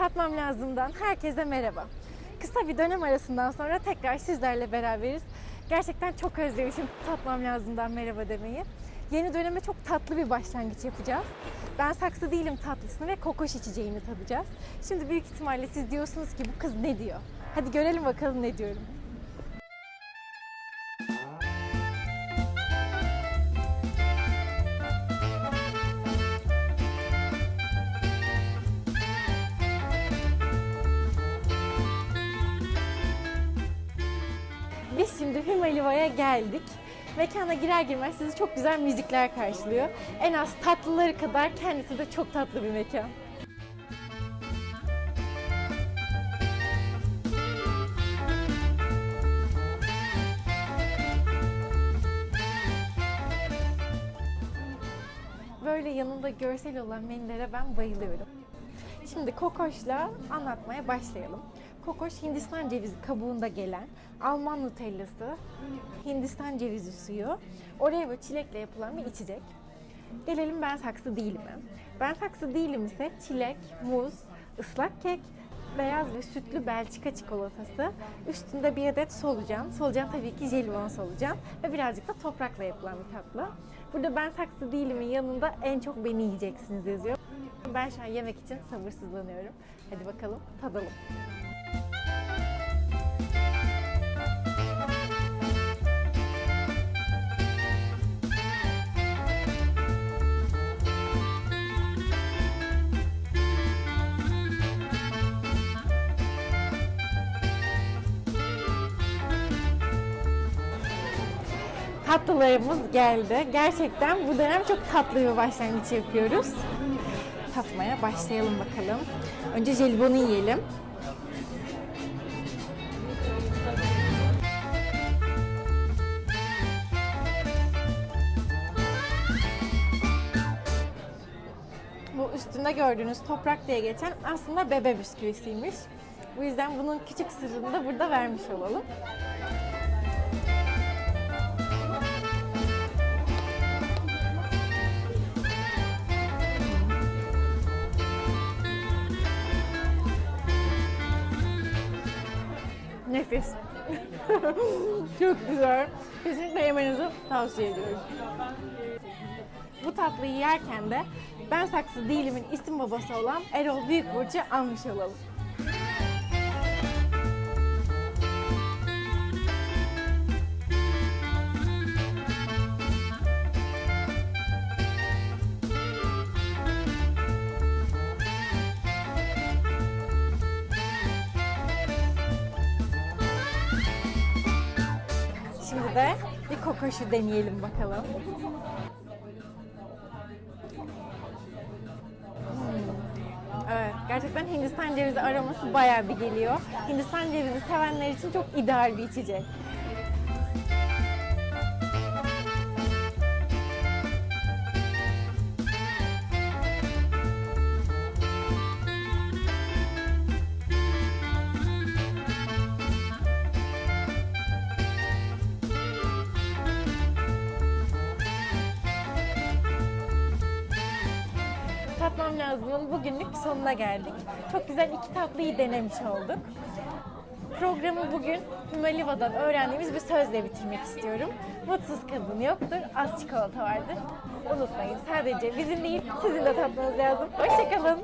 Tatmam lazımdan herkese merhaba. Kısa bir dönem arasından sonra tekrar sizlerle beraberiz. Gerçekten çok özlemişim tatmam lazımdan merhaba demeyi. Yeni döneme çok tatlı bir başlangıç yapacağız. Ben saksı değilim tatlısını ve kokoş içeceğini tadacağız. Şimdi büyük ihtimalle siz diyorsunuz ki bu kız ne diyor? Hadi görelim bakalım ne diyorum. Biz şimdi Hümeliva'ya geldik. Mekana girer girmez sizi çok güzel müzikler karşılıyor. En az tatlıları kadar kendisi de çok tatlı bir mekan. Böyle yanında görsel olan menülere ben bayılıyorum. Şimdi kokoşla anlatmaya başlayalım. Kokoş Hindistan cevizi kabuğunda gelen Alman nutellası, Hindistan cevizi suyu, Oreo çilekle yapılan bir içecek. Gelelim ben saksı değilime. Ben saksı değilim ise çilek, muz, ıslak kek, beyaz ve sütlü Belçika çikolatası, üstünde bir adet solucan, solucan tabii ki jelibon solucan ve birazcık da toprakla yapılan bir tatlı. Burada ben saksı değilimin yanında en çok beni yiyeceksiniz yazıyor. Ben şu an yemek için sabırsızlanıyorum. Hadi bakalım tadalım. Tatlılarımız geldi. Gerçekten bu dönem çok tatlı bir başlangıç yapıyoruz. Tatmaya başlayalım bakalım. Önce jelibonu yiyelim. Bu üstünde gördüğünüz toprak diye geçen aslında bebe bisküvisiymiş. Bu yüzden bunun küçük sırrını da burada vermiş olalım. Nefis. Çok güzel. Kesinlikle yemenizi tavsiye ediyorum. Bu tatlıyı yerken de ben saksı değilimin isim babası olan Erol Büyükburç'u almış olalım. Şimdi de bir kokoşu deneyelim bakalım. Hmm, Evet, gerçekten Hindistan cevizi aroması bayağı bir geliyor. Hindistan cevizi sevenler için çok ideal bir içecek. Tatmam lazımın bugünlük sonuna geldik. Çok güzel iki tatlıyı denemiş olduk. Programı bugün Hümeliva'dan öğrendiğimiz bir sözle bitirmek istiyorum. Mutsuz kadın yoktur, az çikolata vardır. Unutmayın sadece bizim değil sizin de tatmanız lazım. Hoşçakalın.